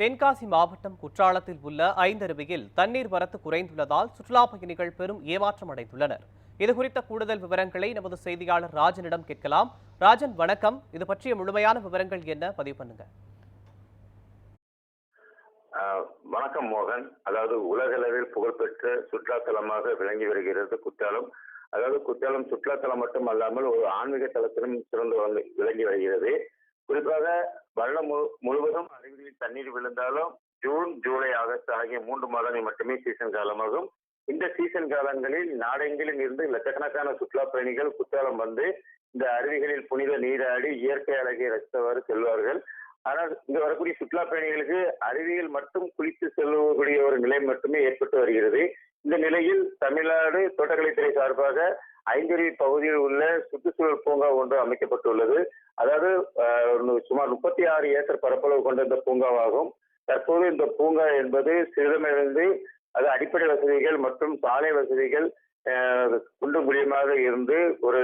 தென்காசி மாவட்டம் குற்றாலத்தில் உள்ள ஐந்தருவியில் தண்ணீர் வரத்து குறைந்துள்ளதால் சுற்றுலா பயணிகள் பெரும் ஏமாற்றம் அடைந்துள்ளனர். இது குறித்த கூடுதல் விவரங்களை நமது செய்தியாளர் ராஜனிடம் கேட்கலாம். ராஜன் வணக்கம். இது பற்றிய முழுமையான விவரங்கள் என்ன? பதிவு பண்ணுங்க. ஆஹ் வணக்கம் மோகன். அதாவது உலகளவில் புகழ்பெற்ற சுற்றுலாத்தலமாக விளங்கி வருகிறது குற்றாலம். அதாவது குற்றாலம் சுற்றுலாத்தலம் மட்டும் அல்லாமல் ஒரு ஆன்மீக தலத்திலும் சிறந்து விளங்கி வருகிறது. குறிப்பாக வருடம் முழு- முழுவதும் அருவிகளில் தண்ணீர் விழுந்தாலும் ஜூன் ஜூலை ஆகஸ்ட் ஆகிய மூன்று மாதங்கள் மட்டுமே சீசன் காலமாகும். இந்த சீசன் காலங்களில் நாடெங்கிலும் இருந்து லட்சக்கணக்கான சுற்றுலா பயணிகள் குற்றாலம் வந்து இந்த அருவிகளில் புனித நீராடி இயற்கை அழகை ரசித்தவாறு செல்வார்கள். ஆனால் இங்கு வரக்கூடிய சுற்றுலா பயணிகளுக்கு அருவியில் மட்டும் குளித்து செல்லக்கூடிய ஒரு நிலை மட்டுமே ஏற்பட்டு வருகிறது. இந்த நிலையில் தமிழ்நாடு தோட்டக்கலைத்துறை சார்பாக ஐந்தருவி பகுதியில் உள்ள சுற்றுச்சூழல் பூங்கா ஒன்று அமைக்கப்பட்டுள்ளது. அதாவது சுமார் முப்பத்தி ஆறு ஏக்கர் பரப்பளவு கொண்ட இந்த பூங்காவாகும். தற்போது இந்த பூங்கா என்பது சிறிதமிருந்து அது அடிப்படை வசதிகள் மற்றும் சாலை வசதிகள் குண்டும் குழியுமாக இருந்து ஒரு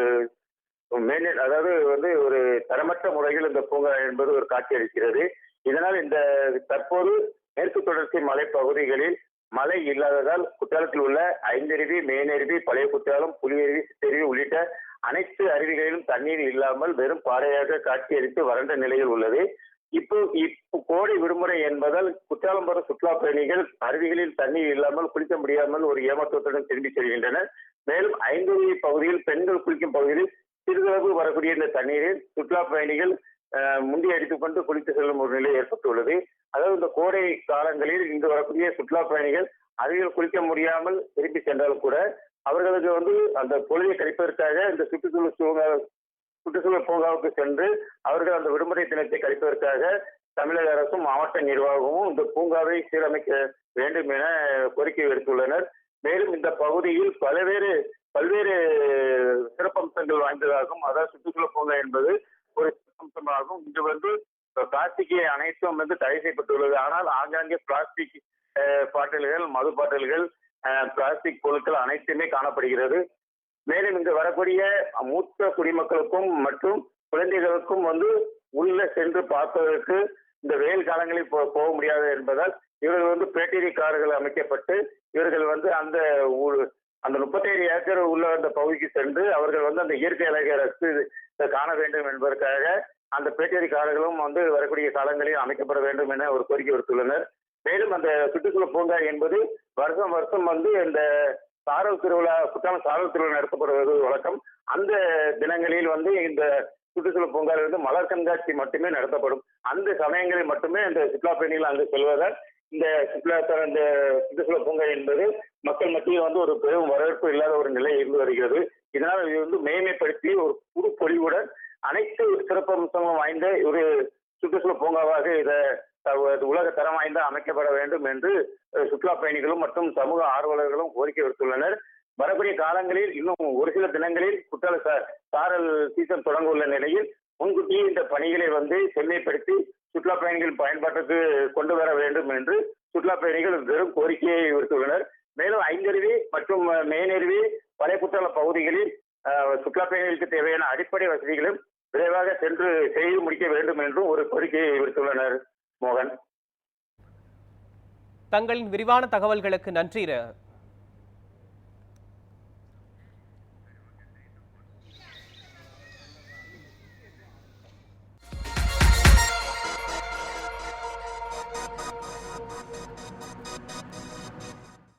மேலே அதாவது வந்து ஒரு தரமற்ற முறையில் இந்த பூங்கா என்பது ஒரு காட்சி அளிக்கிறது. இதனால் இந்த தற்போது மேற்கு தொடர்ச்சி மலைப்பகுதிகளில் மழை இல்லாததால் குற்றாலத்தில் உள்ள ஐந்தருவி மேனருவி பழைய குற்றாலம் புலியருவி சித்தருவி உள்ளிட்ட அனைத்து அருவிகளிலும் தண்ணீர் இல்லாமல் வெறும் பாறையாக காட்சியளித்து வறண்ட நிலையில் உள்ளது. இப்போ இப்போ கோடை விடுமுறை என்பதால் குற்றாலம் வரும் சுற்றுலா பயணிகள் அருவிகளில் தண்ணீர் இல்லாமல் குளிக்க முடியாமல் ஒரு ஏமாற்றத்துடன் திரும்பி செல்கின்றனர். மேலும் ஐந்தருவி பகுதியில் பெண்கள் குளிக்கும் பகுதியில் சிறிதளவு வரக்கூடிய இந்த தண்ணீரில் சுற்றுலா பயணிகள் அஹ், முண்டி அடித்துக் கொண்டு குளித்து செல்லும் ஒரு நிலை ஏற்பட்டுள்ளது. அதாவது இந்த கோடை காலங்களில் இங்கு வரக்கூடிய சுற்றுலா பயணிகள் அருகில் குளிக்க முடியாமல் திரும்பி சென்றாலும் கூட அவர்களுக்கு வந்து அந்த பொழுதை கழிப்பதற்காக இந்த சுற்றுச்சூழல் பூங்கா சுற்றுச்சூழல் பூங்காவுக்கு சென்று அவர்கள் அந்த விடுமுறை தினத்தை கழிப்பதற்காக தமிழக அரசும் மாவட்ட நிர்வாகமும் இந்த பூங்காவை சீரமைக்க வேண்டும் என கோரிக்கை விடுத்துள்ளனர். மேலும் இந்த பகுதியில் பல்வேறு பல்வேறு சிறப்பம்சங்கள் வாய்ந்ததாகும் அதாவது சுற்றுச்சூழல் பூங்கா என்பது ஒரு சிறப்பம்சமாகும் இங்கு வந்து பிளாஸ்டிக்கை அனைத்தும் வந்து தடை செய்யப்பட்டுள்ளது. ஆனால் ஆங்காங்கே பிளாஸ்டிக் பாட்டில்கள் மது பாட்டில்கள் பிளாஸ்டிக் பொருட்கள் அனைத்துமே காணப்படுகிறது. மேலும் இங்கு வரக்கூடிய மூத்த குடிமக்களுக்கும் மற்றும் குழந்தைகளுக்கும் வந்து உள்ள சென்று பார்ப்பதற்கு இந்த வெயில் காலங்களில் போக முடியாது என்பதால் இவர்கள் வந்து பேட்டரி கார்கள் அமைக்கப்பட்டு இவர்கள் வந்து அந்த அந்த முப்பத்தேழு ஏக்கர் உள்ள அந்த பகுதிக்கு சென்று அவர்கள் வந்து அந்த இயற்கை அழகை ரசித்து காண வேண்டும் என்பதற்காக அந்த பேட்டேரி காடுகளும் வந்து வரக்கூடிய காலங்களில் அமைக்கப்பட வேண்டும் என ஒரு கோரிக்கை விடுத்துள்ளனர். மேலும் அந்த சுற்றுச்சூழல் பூங்கா என்பது வருஷம் வருஷம் வந்து இந்த சாரல் திருவிழா குற்றாலம் சாரல் திருவிழா நடத்தப்படுவது வழக்கம். அந்த தினங்களில் வந்து இந்த சுற்றுச்சூழல் பூங்காவில் வந்து மலர் கண்காட்சி மட்டுமே நடத்தப்படும். அந்த சமயங்களில் மட்டுமே இந்த சுற்றுலா பயணிகள் அங்கு செல்வதால் இந்த சுற்றுலா இந்த சுற்றுச்சூழல் பூங்கா என்பது மக்கள் மத்தியில் வந்து ஒரு பெரும் வரவேற்பு இல்லாத ஒரு நிலை இருந்து வருகிறது. இதனால் இது வந்து மேன்மைப்படுத்தி ஒரு புது பொலிவுடன் அனைத்து சிறப்பம்சமும் வாய்ந்த ஒரு சுற்றுச்சூழல் பூங்காவாக இதை உலக தரம் வாய்ந்த அமைக்கப்பட வேண்டும் என்று சுற்றுலா பயணிகளும் மற்றும் சமூக ஆர்வலர்களும் கோரிக்கை விடுத்துள்ளனர். வரக்கூடிய காலங்களில் இன்னும் ஒரு சில தினங்களில் குற்றால சாரல் சீசன் தொடங்க உள்ள நிலையில் முன்கூட்டியே இந்த பணிகளை வந்து செம்மைப்படுத்தி சுற்றுலா பயணிகள் பயன்பாட்டுக்கு கொண்டு வர வேண்டும் என்று சுற்றுலா பயணிகள் வெறும் கோரிக்கையை விடுத்துள்ளனர். மேலும் ஐந்தருவி மற்றும் மேனருவி பழைய பகுதிகளில் சுற்றுலா பயணிகளுக்கு தேவையான அடிப்படை வசதிகளும் விரைவாக சென்று செய்து முடிக்க வேண்டும் என்றும் ஒரு கோரிக்கையை விடுத்துள்ளனர் மோகன். தங்களின் விரிவான தகவல்களுக்கு நன்றி